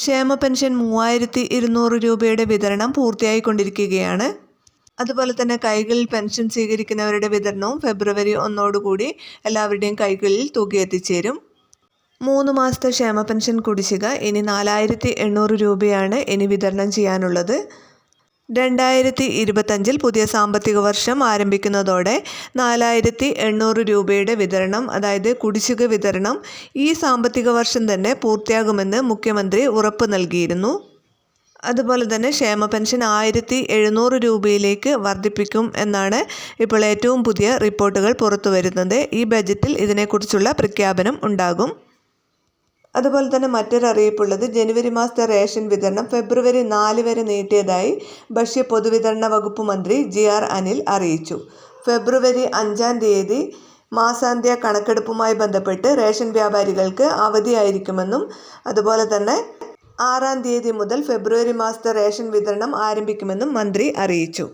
ക്ഷേമ പെൻഷൻ മൂവായിരത്തി ഇരുന്നൂറ് രൂപയുടെ വിതരണം പൂർത്തിയായിക്കൊണ്ടിരിക്കുകയാണ്. അതുപോലെ തന്നെ കൈകളിൽ പെൻഷൻ സ്വീകരിക്കുന്നവരുടെ വിതരണവും ഫെബ്രുവരി ഒന്നോടുകൂടി എല്ലാവരുടെയും കൈകളിൽ തുക എത്തിച്ചേരും. മൂന്ന് മാസത്തെ ക്ഷേമ പെൻഷൻ കുടിശ്ശിക ഇനി നാലായിരത്തി എണ്ണൂറ് രൂപയാണ് ഇനി വിതരണം ചെയ്യാനുള്ളത്. രണ്ടായിരത്തി ഇരുപത്തഞ്ചിൽ പുതിയ സാമ്പത്തിക വർഷം ആരംഭിക്കുന്നതോടെ നാലായിരത്തി എണ്ണൂറ് രൂപയുടെ വിതരണം അതായത് കുടിശ്ശിക വിതരണം ഈ സാമ്പത്തിക വർഷം തന്നെ പൂർത്തിയാകുമെന്ന് മുഖ്യമന്ത്രി ഉറപ്പ് നൽകിയിരുന്നു. അതുപോലെ തന്നെ ക്ഷേമ പെൻഷൻ ആയിരത്തി എഴുന്നൂറ് രൂപയിലേക്ക് വർദ്ധിപ്പിക്കും എന്നാണ് ഇപ്പോൾ ഏറ്റവും പുതിയ റിപ്പോർട്ടുകൾ പുറത്തു വരുന്നത് ഈ ബജറ്റിൽ ഇതിനെക്കുറിച്ചുള്ള പ്രഖ്യാപനം ഉണ്ടാകും. അതുപോലെ തന്നെ മറ്റൊരു അറിയിപ്പുള്ളത് ജനുവരി മാസത്തെ റേഷൻ വിതരണം ഫെബ്രുവരി നാല് വരെ നീട്ടിയതായി ഭക്ഷ്യ പൊതുവിതരണ വകുപ്പ് മന്ത്രി ജി ആർ അനിൽ അറിയിച്ചു. ഫെബ്രുവരി അഞ്ചാം തീയതി മാസാന്ത്യ കണക്കെടുപ്പുമായി ബന്ധപ്പെട്ട് റേഷൻ വ്യാപാരികൾക്ക് അവധിയായിരിക്കുമെന്നും അതുപോലെ തന്നെ ആറാം തീയതി മുതൽ ഫെബ്രുവരി മാസത്തെ റേഷൻ വിതരണം ആരംഭിക്കുമെന്നും മന്ത്രി അറിയിച്ചു.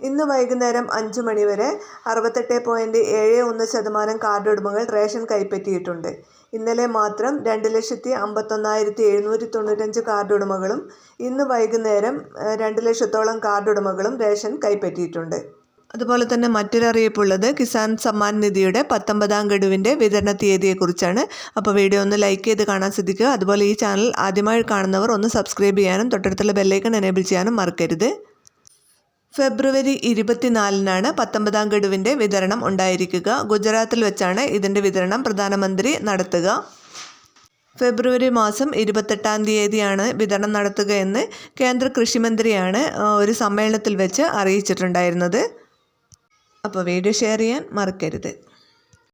ഇന്ന് വൈകുന്നേരം അഞ്ച് മണിവരെ അറുപത്തെട്ട് പോയിന്റ് ഏഴ് ഒന്ന് ശതമാനം കാർഡ് ഉടമകൾ റേഷൻ കൈപ്പറ്റിയിട്ടുണ്ട്. ഇന്നലെ മാത്രം രണ്ട് ലക്ഷത്തി അമ്പത്തൊന്നായിരത്തി എഴുന്നൂറ്റി തൊണ്ണൂറ്റഞ്ച് കാർഡ് ഉടമകളും ഇന്ന് വൈകുന്നേരം രണ്ട് ലക്ഷത്തോളം കാർഡ് ഉടമകളും റേഷൻ കൈപ്പറ്റിയിട്ടുണ്ട്. അതുപോലെ തന്നെ മറ്റൊരറിയിപ്പുള്ളത് കിസാൻ സമ്മാൻ നിധിയുടെ പത്തൊമ്പതാം ഗഡുവിന്റെ വിതരണ തീയതിയെക്കുറിച്ചാണ്. അപ്പോൾ വീഡിയോ ഒന്ന് ലൈക്ക് ചെയ്ത് കാണാൻ ശ്രദ്ധിക്കുക. അതുപോലെ ഈ ചാനൽ ആദ്യമായി കാണുന്നവർ ഒന്ന് സബ്സ്ക്രൈബ് ചെയ്യാനും തൊട്ടടുത്തുള്ള ബെല്ലൈക്കൺ എനേബിൾ ചെയ്യാനും മറക്കരുത്. ഫെബ്രുവരി ഇരുപത്തിനാലിനാണ് പത്തൊമ്പതാം ഗഡുവിന്റെ വിതരണം ഉണ്ടായിരിക്കുക. ഗുജറാത്തിൽ വെച്ചാണ് ഇതിന്റെ വിതരണം പ്രധാനമന്ത്രി നടത്തുക. ഫെബ്രുവരി മാസം ഇരുപത്തെട്ടാം തീയതിയാണ് വിതരണം നടത്തുകയെന്ന് കേന്ദ്ര കൃഷിമന്ത്രിയാണ് ഒരു സമ്മേളനത്തിൽ വെച്ച് അറിയിച്ചിട്ടുണ്ടായിരുന്നത്. അപ്പോൾ വീഡിയോ ഷെയർ ചെയ്യാൻ മറക്കരുത്.